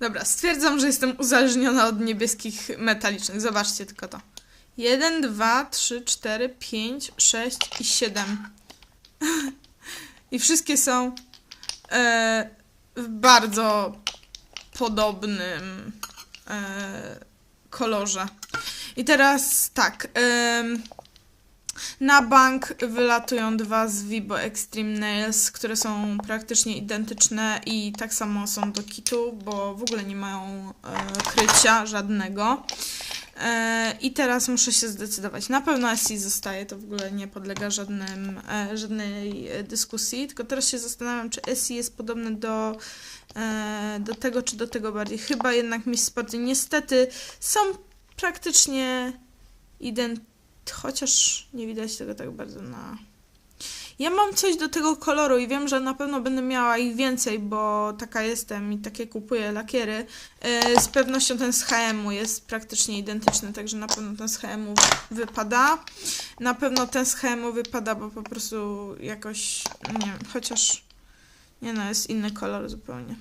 Dobra, stwierdzam, że jestem uzależniona od niebieskich metalicznych. Zobaczcie tylko to. 1, 2, 3, 4, 5, 6 i 7. I wszystkie są e, w bardzo podobnym e, kolorze. I teraz tak. em, na bank wylatują dwa z Vibo Extreme Nails, które są praktycznie identyczne i tak samo są do kitu, bo w ogóle nie mają e, krycia żadnego. E, I teraz muszę się zdecydować. Na pewno SI zostaje, to w ogóle nie podlega żadnym, e, żadnej e, dyskusji, tylko teraz się zastanawiam, czy SI jest podobne do, e, do tego, czy do tego bardziej. Chyba jednak Miss Sporty niestety są praktycznie identyczne, chociaż nie widać tego tak bardzo na... Ja mam coś do tego koloru i wiem, że na pewno będę miała ich więcej, bo taka jestem i takie kupuję lakiery. E, Z pewnością ten z HM-u jest praktycznie identyczny, także na pewno ten z HM-u wypada. Na pewno ten z HM-u wypada, bo po prostu jakoś, nie wiem, chociaż nie no, jest inny kolor zupełnie.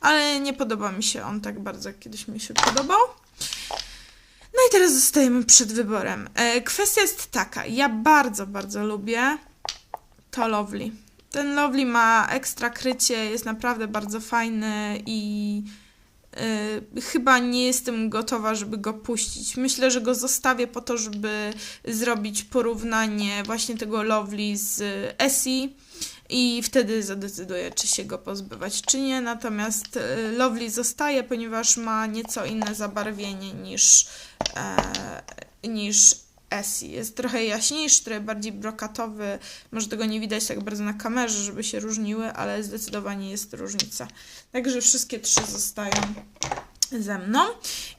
Ale nie podoba mi się on tak bardzo, jak kiedyś mi się podobał. Teraz zostajemy przed wyborem. E, kwestia jest taka, ja bardzo, bardzo lubię to Lovely. Ten Lovely ma ekstra krycie, jest naprawdę bardzo fajny i y, chyba nie jestem gotowa, żeby go puścić. Myślę, że go zostawię po to, żeby zrobić porównanie właśnie tego Lovely z Essie i wtedy zadecyduję, czy się go pozbywać, czy nie. Natomiast y, Lovely zostaje, ponieważ ma nieco inne zabarwienie niż, e, niż Essie. Jest trochę jaśniejszy, trochę bardziej brokatowy. Może tego nie widać tak bardzo na kamerze, żeby się różniły, ale zdecydowanie jest różnica. Także wszystkie trzy zostają ze mną.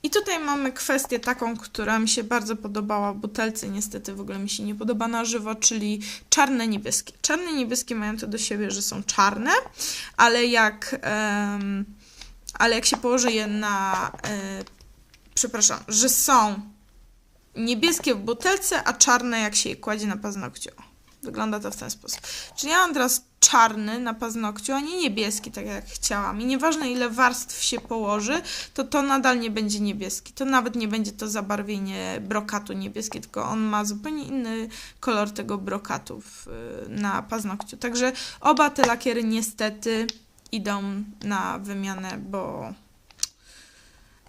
I tutaj mamy kwestię taką, która mi się bardzo podobała w butelce, niestety w ogóle mi się nie podoba na żywo, czyli czarne niebieskie. Czarne niebieskie mają to do siebie, że są czarne, ale jak, em, ale jak się położy je na, e, przepraszam, że są niebieskie w butelce, a czarne jak się je kładzie na paznokciu. Wygląda to w ten sposób. Czyli ja mam teraz czarny na paznokciu, a nie niebieski, tak jak chciałam. I nieważne ile warstw się położy, to to nadal nie będzie niebieski. To nawet nie będzie to zabarwienie brokatu niebieskie, tylko on ma zupełnie inny kolor tego brokatu w, na paznokciu. Także oba te lakiery niestety idą na wymianę, bo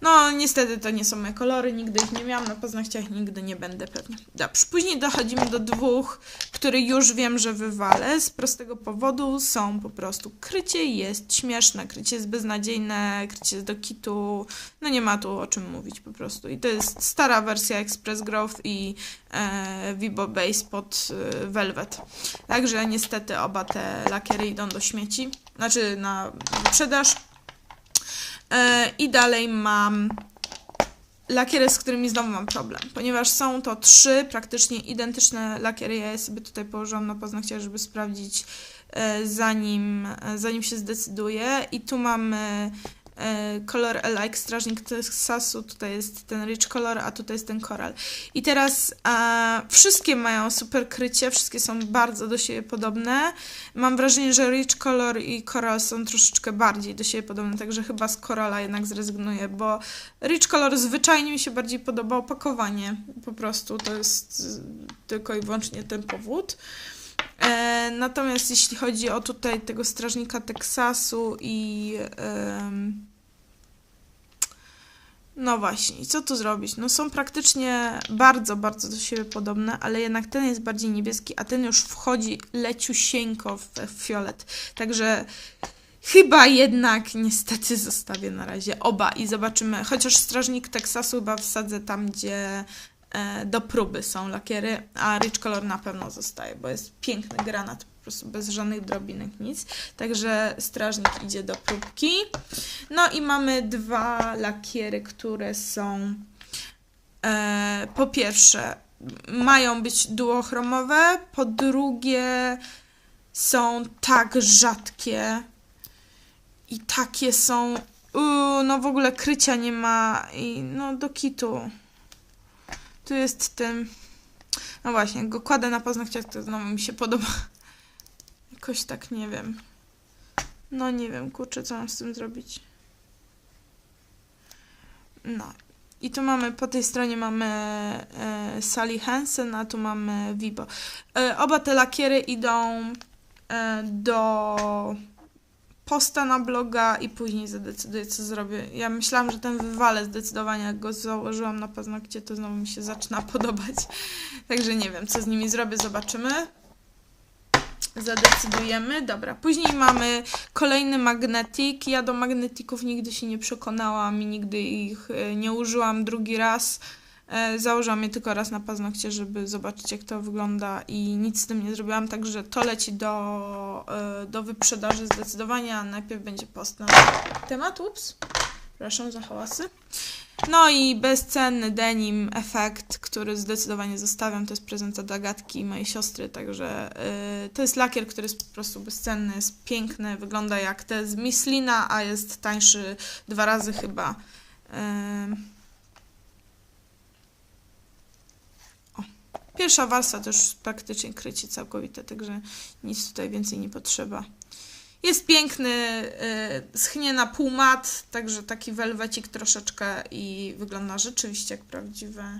no, niestety to nie są moje kolory, nigdy ich nie miałam na paznokciach, nigdy nie będę pewnie. Dobrze, później dochodzimy do dwóch, które już wiem, że wywalę. Z prostego powodu są po prostu krycie jest śmieszne, krycie jest beznadziejne, krycie jest do kitu. No nie ma tu o czym mówić po prostu. I to jest stara wersja Express Growth i e, Vibo Base pod e, Velvet. Także niestety oba te lakiery idą do śmieci, znaczy na wyprzedaż. E, I dalej mam lakiery, z którymi znowu mam problem, ponieważ są to trzy praktycznie identyczne lakiery. Ja je sobie tutaj położyłam na paznokciach, żeby sprawdzić, e, zanim, e, zanim się zdecyduję. I tu mamy kolor Like Strażnik Texasu, tutaj jest ten Rich Color, a tutaj jest ten Coral. I teraz e, wszystkie mają super krycie, wszystkie są bardzo do siebie podobne. Mam wrażenie, że Rich Color i Coral są troszeczkę bardziej do siebie podobne, także chyba z Corala jednak zrezygnuję, bo Rich Color zwyczajnie mi się bardziej podoba opakowanie, po prostu to jest y, tylko i wyłącznie ten powód. E, natomiast jeśli chodzi o tutaj tego strażnika Teksasu i no właśnie, co tu zrobić? No są praktycznie bardzo, bardzo do siebie podobne, ale jednak ten jest bardziej niebieski, a ten już wchodzi leciusieńko w w fiolet. Także chyba jednak niestety zostawię na razie oba i zobaczymy. Chociaż strażnik Teksasu chyba wsadzę tam, gdzie e, do próby są lakiery, a Rich Color na pewno zostaje, bo jest piękny granat, po prostu bez żadnych drobinek, nic. Także strażnik idzie do próbki. No i mamy dwa lakiery, które są e, po pierwsze mają być duochromowe, po drugie są tak rzadkie i takie są Uuu, no w ogóle krycia nie ma i no do kitu. Tu jest ten. No właśnie, go kładę na paznokciach, to znowu mi się podoba. Jakoś tak nie wiem. No nie wiem, kurczę, co mam z tym zrobić. No. I tu mamy, po tej stronie mamy e, Sally Hansen, a tu mamy Vibo. E, oba te lakiery idą e, do posta na bloga i później zadecyduję, co zrobię. Ja myślałam, że ten wywalę zdecydowanie, jak go założyłam na paznokcie, to znowu mi się zaczyna podobać. Także nie wiem, co z nimi zrobię, zobaczymy. Zadecydujemy. Dobra, później mamy kolejny magnetik. Ja do magnetików nigdy się nie przekonałam i nigdy ich e, nie użyłam drugi raz. E, Założyłam je tylko raz na paznokcie, żeby zobaczyć jak to wygląda i nic z tym nie zrobiłam, także to leci do, e, do wyprzedaży zdecydowanie, a najpierw będzie post na temat. Ups, przepraszam za hałasy. No i bezcenny denim efekt, który zdecydowanie zostawiam, to jest prezent od Agatki mojej siostry, także yy, to jest lakier, który jest po prostu bezcenny, jest piękny, wygląda jak te z Misslina, a jest tańszy dwa razy chyba. Yy. O. Pierwsza warstwa już praktycznie krycie całkowite, także nic tutaj więcej nie potrzeba. Jest piękny, yy, schnie na pół mat, także taki welwecik troszeczkę i wygląda rzeczywiście jak prawdziwe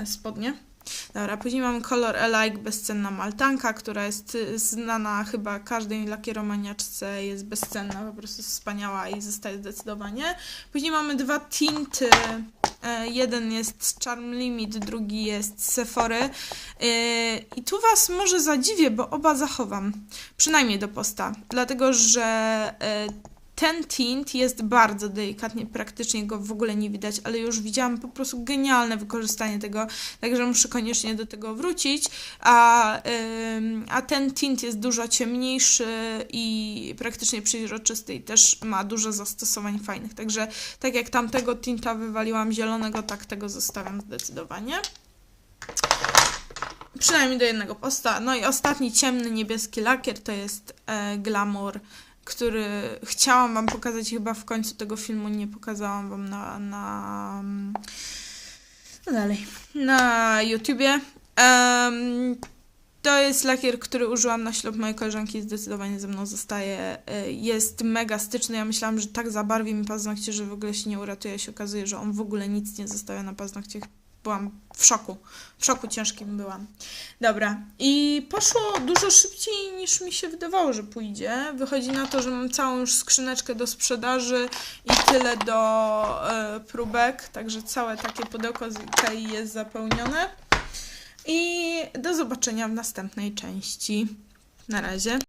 yy, spodnie. Dobra, później mamy kolor Alike, bezcenna maltanka, która jest y, znana chyba każdej lakieromaniaczce, jest bezcenna, po prostu wspaniała i zostaje zdecydowanie. Później mamy dwa tinty, e, jeden jest Charm Limit, drugi jest Sephory. E, I tu Was może zadziwię, bo oba zachowam, przynajmniej do posta, dlatego że e, ten tint jest bardzo delikatnie, praktycznie go w ogóle nie widać, ale już widziałam po prostu genialne wykorzystanie tego, także muszę koniecznie do tego wrócić. A, a ten tint jest dużo ciemniejszy i praktycznie przeźroczysty i też ma dużo zastosowań fajnych. Także tak jak tamtego tinta wywaliłam zielonego, tak tego zostawiam zdecydowanie. Przynajmniej do jednego posta. No i ostatni ciemny niebieski lakier to jest e, Glamour który chciałam Wam pokazać, chyba w końcu tego filmu nie pokazałam Wam na, na no dalej, na YouTubie. Um, to jest lakier, który użyłam na ślub mojej koleżanki, zdecydowanie ze mną zostaje. Y, Jest mega styczny. Ja myślałam, że tak zabarwi mi paznokcie, że w ogóle się nie uratuje. Się okazuje, że on w ogóle nic nie zostawia na paznokciach. Byłam w szoku. W szoku ciężkim byłam. Dobra. I poszło dużo szybciej niż mi się wydawało, że pójdzie. Wychodzi na to, że mam całą już skrzyneczkę do sprzedaży i tyle do e, próbek. Także całe takie pudełko z jest zapełnione. I do zobaczenia w następnej części. Na razie.